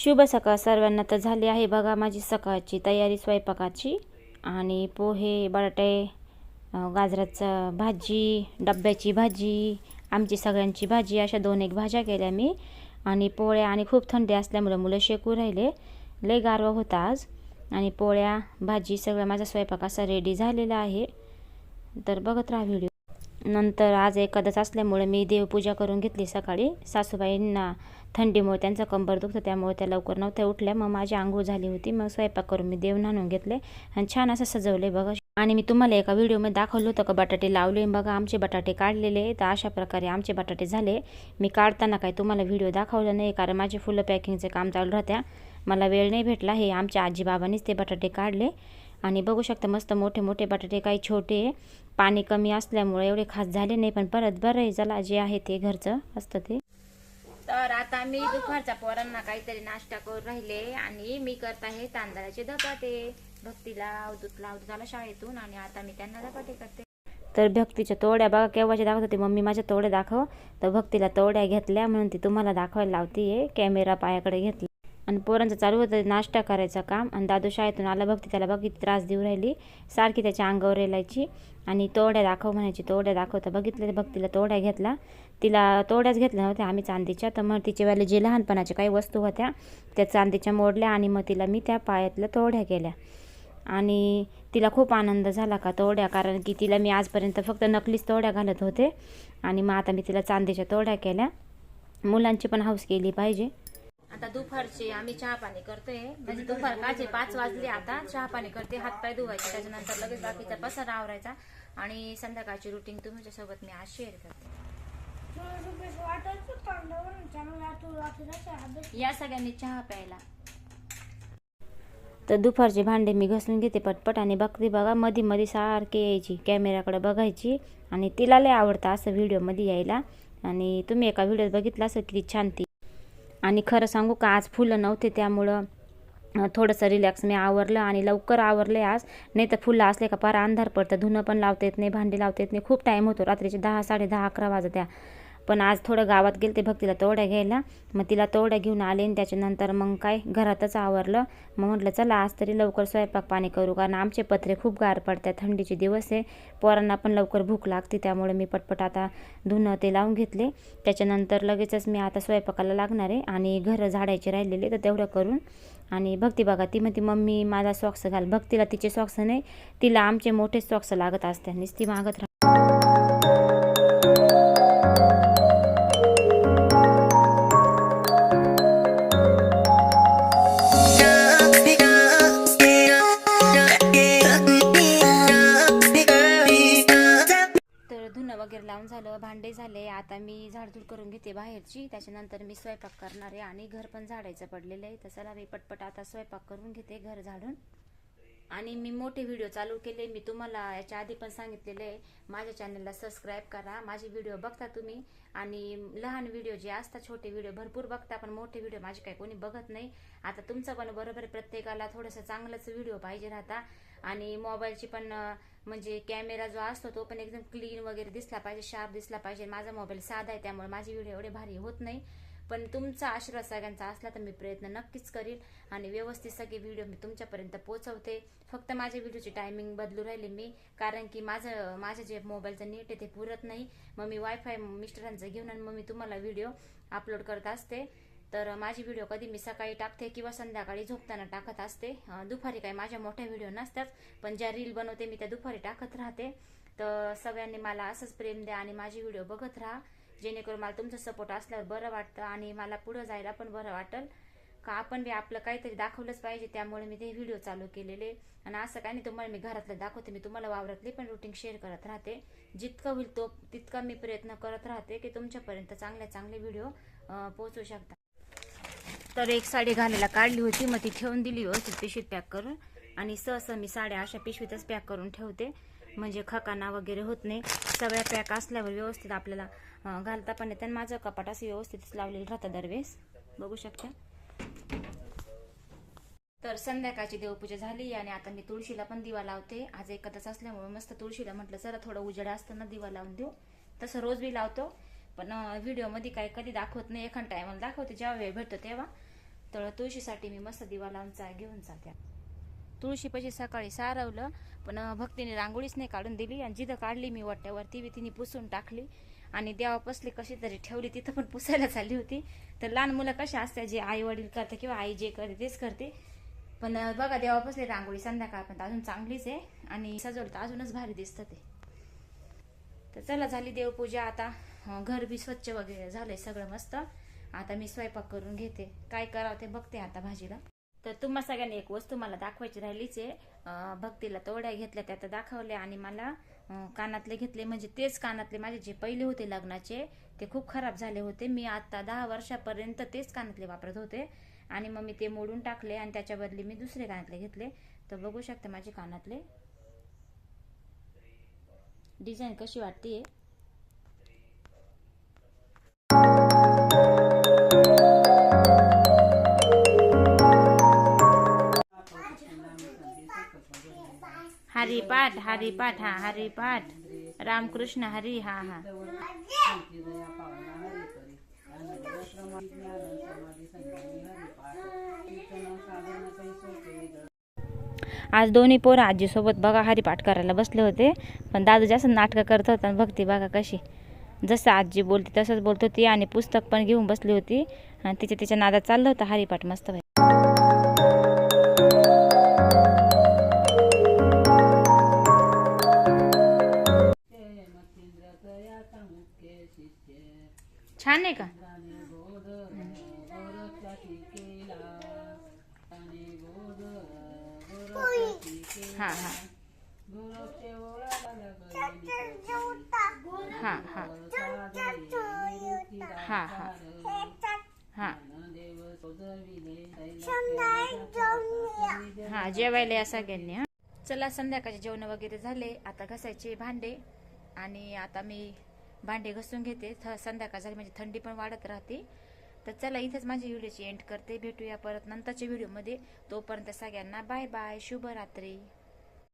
शुभ सकाळ सर्वांना तर झाली आहे बघा माझी सकाळची तयारी स्वयंपाकाची. आणि पोहे बटाटे गाजराचं भाजी डब्याची भाजी आमची सगळ्यांची भाजी अशा दोन एक भाज्या केल्या मी. आणि पोळ्या आणि खूप थंडी असल्यामुळे मुलं शेकू राहिले. लय गारवा होता आज. आणि पोळ्या भाजी सगळं माझा स्वयंपाक असा रेडी झालेला आहे. तर बघत राहा व्हिडिओ नंतर आज एकादश असल्यामुळे मी देवपूजा करून घेतली सकाळी. सासूबाईंना थंडीमुळे त्यांचा कंबर दुखतं त्यामुळे त्या लवकर नव्हत्या उठल्या. मग माझी आंघोळ झाली होती. मग स्वयंपाक करून मी देव नाणून घेतले आणि छान असं सजवले बघा. आणि मी तुम्हाला एका व्हिडिओमध्ये दाखवलं होतं का बटाटे लावले. बघा आमचे बटाटे काढलेले तर अशा प्रकारे आमचे बटाटे झाले. मी काढताना काय तुम्हाला व्हिडिओ दाखवला नाही कारण माझे फुलं पॅकिंगचे काम चालू राहत्या. मला वेळ नाही भेटला. हे आमच्या आजीबाबांनीच ते बटाटे काढले. आणि बघू शकता मस्त मोठे मोठे बटाटे काही छोटे. पाणी कमी असल्यामुळे एवढे खास झाले नाही पण परत बरं आहे चला जे आहे ते घरचं असतं ते. तर आता मी दुपारच्या पोरांना काहीतरी नाश्ता करून राहिले आणि मी करत आहे तांदळाचे धपाटे. भक्तीला अवधूत लावतो झाला शाळेतून आणि आता मी त्यांना धपाटे करते. तर भक्तीच्या तोड्या बघा केव्हाच्या दाखवत होती. मम्मी माझ्या तोड्या दाखव. तर भक्तीला तोड्या घेतल्या म्हणून ती तुम्हाला दाखवायला लावतीये. कॅमेरा पायाकडे घेतला. आणि पोरांचं चालू होतं नाश्ता करायचं काम. आणि दादू शाळेतून आला बघती त्याला बघ किती त्रास देऊ राहिली. सारखी त्याच्या अंगावर रेलायची. आणि तोड्या दाखव म्हणायची तोड्या दाखवता. बघितलं बघ तिला तोड्या घेतला तिला तोड्याच घेतल्या नव्हत्या आम्ही चांदीच्या. तर मग तिच्या वेळेला जे लहानपणाच्या काही वस्तू होत्या त्या चांदीच्या मोडल्या आणि मग तिला मी त्या पायातल्या तोड्या केल्या. आणि तिला खूप आनंद झाला का तोड्या कारण की तिला मी आजपर्यंत फक्त नकलीच तोड्या घालत होते. आणि मग आता मी तिला चांदीच्या तोड्या केल्या. मुलांची पण हौस केली पाहिजे. आता दुपारची आम्ही चहा पाणी करतोय म्हणजे दुपार काचे पाच वाजले आता. चहा पाणी करते. हातपाय धुवायचे. त्याच्यानंतर लगेच बाकीचा पसारा आवरायचा. आणि संध्याकाळची रुटीन तुमच्यासोबत मी आज शेअर करते. या सगळ्यांनी चहा प्यायला. तर दुपारचे भांडे मी घासून घेते पटपट आणि बघते बघा मध्ये मध्ये सारखे यायची. कॅमेराकडे बघायची. आणि तिला लय आवडतं असं व्हिडिओमध्ये यायला. आणि तुम्ही एका व्हिडिओत बघितलं असं किती छान ती आणि खरं सांगू का आज फुलं नव्हते त्यामुळं थोडंसं रिलॅक्स मी आवरलं आणि लवकर आवरले आज. नाही तर फुलं असले का पार अंधार पडतं धुणं पण लावता येत नाही भांडी लावता येत नाही. खूप टाईम होतो रात्रीचे दहा साडे दहा अकरा वाजत्या पण आज थोडं गावात गेले ते भक्तीला तोड्या घ्यायला. मग तिला तोड्या घेऊन आले आणि त्याच्यानंतर मग काय घरातच आवरलं. मग म्हटलं चला आज तरी लवकर स्वयंपाक पाणी करू कारण आमचे पत्रे खूप गार पडतात थंडीचे दिवस आहे. पोरांना पण लवकर भूक लागते त्यामुळे मी पटपट आता धुणं ते लावून घेतले. त्याच्यानंतर लगेचच मी आता स्वयंपाकाला लागणार आहे आणि घरं झाडायचे राहिलेले तर तेवढं करून. आणि भक्ती बघा ती म्हणते मम्मी माझा सॉक्स घाल. भक्तीला तिचे सॉक्स नाही तिला आमचे मोठे सॉक्स लागत असते आणि ती मागत भांडे झाले आता मी झाडझूड करून घेते बाहेरची. त्याच्यानंतर मी स्वयंपाक करणार आहे आणि घर पण झाडायचं पडलेलं आहे. तर चला मी पटपट आता स्वयंपाक करून घेते घर झाडून. आणि मी मोठे व्हिडिओ चालू केले. मी तुम्हाला याच्या आधी पण सांगितलेले आहे. माझ्या चॅनलला सबस्क्राईब करा. माझे व्हिडिओ बघता तुम्ही. आणि लहान व्हिडिओ जे असतात छोटे व्हिडिओ भरपूर बघता पण मोठे व्हिडिओ माझे काही कोणी बघत नाही. आता तुमचं पण बरोबर प्रत्येकाला थोडंसं चांगलंच व्हिडिओ पाहिजे राहता. आणि मोबाईलची पण म्हणजे कॅमेरा जो असतो तो पण एकदम क्लीन वगैरे दिसला पाहिजे शार्प दिसला पाहिजे. माझा मोबाईल साधा आहे त्यामुळे माझे व्हिडिओ एवढे भारी होत नाही. पण तुमचा आशीर्वाद सगळ्यांचा असला तर मी प्रयत्न नक्कीच करील आणि व्यवस्थित सगळे व्हिडिओ मी तुमच्यापर्यंत पोहोचवते. फक्त माझ्या व्हिडिओची टायमिंग बदलू राहिली मी कारण की माझं माझं जे मोबाईलचं नेट आहे ते पुरत नाही. मग मी वायफाय मिस्टरांचं घेऊन आणि मग मी तुम्हाला व्हिडिओ अपलोड करत असते. तर माझी व्हिडिओ कधी मी सकाळी टाकते किंवा संध्याकाळी झोपताना टाकत असते. दुपारी काही माझ्या मोठ्या व्हिडिओ नसतात पण ज्या रील बनवते मी त्या दुपारी टाकत राहते. तर सगळ्यांनी मला असंच प्रेम द्या आणि माझी व्हिडिओ बघत राहा. जेणेकरून मला तुमचा सपोर्ट असल्यावर बरं वाटतं आणि मला पुढं जायला पण बरं वाटेल. का आपण बी आपलं काहीतरी दाखवलंच पाहिजे त्यामुळे मी ते व्हिडिओ चालू केलेले. आणि असं काही नाही तुम्हाला मी घरातलं दाखवते. मी तुम्हाला वावरातली पण रुटीन शेअर करत राहते. जितकं होईल तो तितका मी प्रयत्न करत राहते की तुमच्यापर्यंत चांगले चांगले व्हिडिओ पोहोचू शकता. तर एक साडी घालायला काढली होती. मग ती ठेवून दिली व्यवस्थित पिशवीत पॅक करून. आणि सहसा मी साड्या अशा पिशवीतच पॅक करून ठेवते. म्हणजे खकाना वगैरे होत नाही. सगळ्या पॅक असल्यावर व्यवस्थित आपल्याला घालता पण येते. माझं कपाट असं व्यवस्थितच लावलेलं राहतं दरवेळेस. बघू शकता. तर संध्याकाळची देवपूजा झाली आणि आता मी तुळशीला पण दिवा लावते. आज एकदाच असल्यामुळे मस्त तुळशीला म्हटलं जरा थोडं उजेड असताना दिवा लावून देऊ. तसं रोज बी लावतो. पण व्हिडिओमध्ये काही कधी दाखवत नाही. एखाद टायमाला दाखवते. जेव्हा वेळ भेटतो तेव्हा. तर तुळशीसाठी मी मस्त दिवा लावून चा घेऊन जाते. तुळशीपाशी सकाळी सारवलं पण भक्तीने रांगोळीच नाही काढून दिली आणि जिथं काढली मी वाट्यावरती बी तिने पुसून टाकली. आणि देवापसली कशी तरी ठेवली तिथं पण पुसायला चालली होती. तर लहान मुलं कशी असतात जे आई वडील करते किंवा आई जे करते तेच करते. पण बघा बघा देवापसली रांगोळी संध्याकाळपर्यंत अजून चांगलीच आहे आणि सजवलं तर अजूनच भारी दिसतं ते. तर चला झाली देवपूजा आता. घर बी स्वच्छ वगैरे झालंय सगळं मस्त. आता मी स्वयंपाक करून घेते. काय करावं ते बघते आता भाजीला. तर तुम्हा सगळ्यांनी एक वस्तू मला दाखवायची राहिलीच आहे. भक्तीला तोड्या घेतल्या त्या तर दाखवल्या आणि मला कानातले घेतले म्हणजे तेच कानातले माझे जे पहिले होते लग्नाचे ते खूप खराब झाले होते. मी आता दहा वर्षापर्यंत तेच कानातले वापरत होते. आणि मग मी ते मोडून टाकले आणि त्याच्या बदली मी दुसरे कानातले घेतले. तर बघू शकते माझे कानातले. डिझाईन कशी वाटते हरिपाठ हा हरिपाठ रामकृष्ण हरी हा हा. आज दोन्ही पोरं आजीसोबत बघा हरिपाठ करायला बसले होते. पण दादू जास्त नाटकं करत होता आणि भक्ती बघा कशी. जसं आजी बोलते तसंच बोलत होती आणि पुस्तक पण घेऊन बसली होती. आणि तिच्या तिच्या नादात चाललं होतं हरिपाठ मस्त छान आहे का? हां हां. हां जेवायला या सगळ्यांनी चला संध्याकाळचे जेवण वगैरे झाले. आता घसायचे भांडे. आणि आता मी भांडे घसून घेते. थ संध्याकाळ झाली म्हणजे थंडी पण वाढत राहते. तर चला इथेच माझी व्हिडिओची एंड करते. भेटूया परत नंतरच्या व्हिडिओमध्ये. तोपर्यंत सगळ्यांना बाय बाय शुभरात्री.